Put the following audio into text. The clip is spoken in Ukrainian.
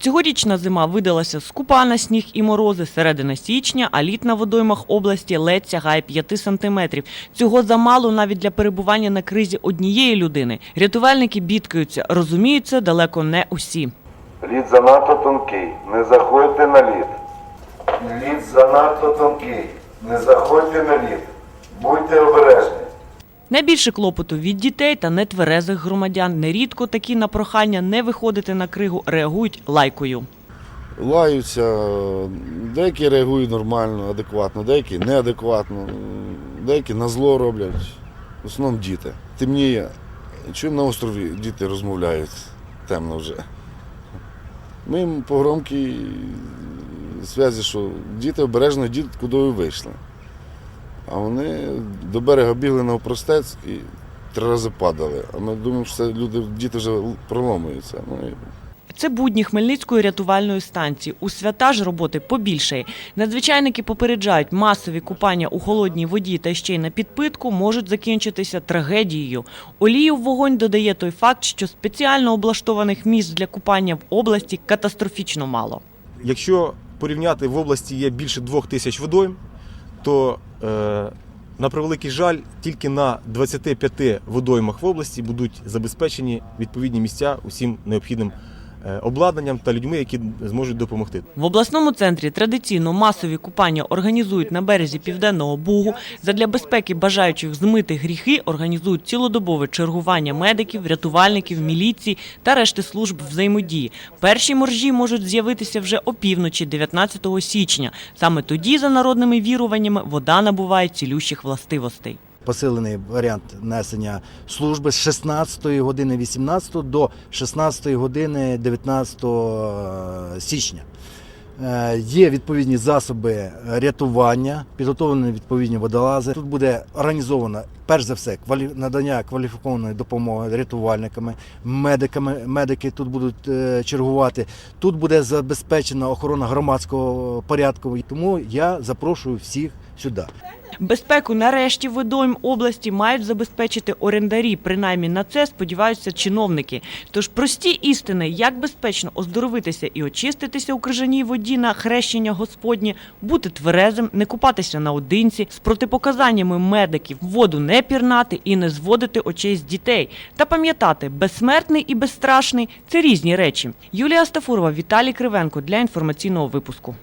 Цьогорічна зима видалася скупа на сніг і морози. Середина січня, а лід на водоймах області ледь сягає 5 сантиметрів. Цього замало навіть для перебування на кризі однієї людини. Рятувальники бідкаються, розуміють це далеко не усі. Лід занадто тонкий, не заходьте на лід. Лід занадто тонкий, не заходьте на лід. Будьте обережні. Найбільше клопоту від дітей та нетверезих громадян. Нерідко такі на прохання не виходити на кригу реагують лайкою. лаються, деякі реагують нормально, адекватно, деякі неадекватно, деякі на зло роблять. В основному діти. Темніє. Чуємо на острові діти розмовляють темно вже. Ми по громкій зв'язі, що діти обережно йдіть, куди ви вийшли. А вони до берега бігли на простець і три рази падали. А ми думаємо, що це люди, діти вже проломуються. Ну, і Це будні Хмельницької рятувальної станції. У свята ж роботи побільшає. Надзвичайники попереджають, масові купання у холодній воді та ще й на підпитку можуть закінчитися трагедією. Олію в вогонь додає той факт, що спеціально облаштованих місць для купання в області катастрофічно мало. Якщо порівняти в області є більше двох тисяч водойм, то е, на превеликий жаль, тільки на 25 водоймах в області будуть забезпечені відповідні місця усім необхідним обладнанням та людьми, які зможуть допомогти. В обласному центрі традиційно масові купання організують на березі Південного Бугу. Задля безпеки бажаючих змити гріхи організують цілодобове чергування медиків, рятувальників, міліції та решти служб взаємодії. Перші моржі можуть з'явитися вже опівночі 19 січня. Саме тоді, за народними віруваннями, вода набуває цілющих властивостей. Посилений варіант несення служби з 16 години 18 до 16 години 19 січня. Е, Є відповідні засоби рятування, підготовлені відповідні водолази. Тут буде організовано перш за все надання кваліфікованої допомоги рятувальниками, медиками. Медики тут будуть е, чергувати. Тут буде забезпечена охорона громадського порядку. Тому я запрошую всіх сюди. Безпеку нарешті водойм області мають забезпечити орендарі. Принаймні на це сподіваються чиновники. Тож прості істини, як безпечно оздоровитися і очиститися у крижаній воді на хрещення Господнє, бути тверезим, не купатися наодинці, з протипоказаннями медиків, воду пірнати і не зводити очей з дітей. Та пам'ятати, безсмертний і безстрашний це різні речі. Юлія Стафурова, Віталій Кривенко для інформаційного випуску.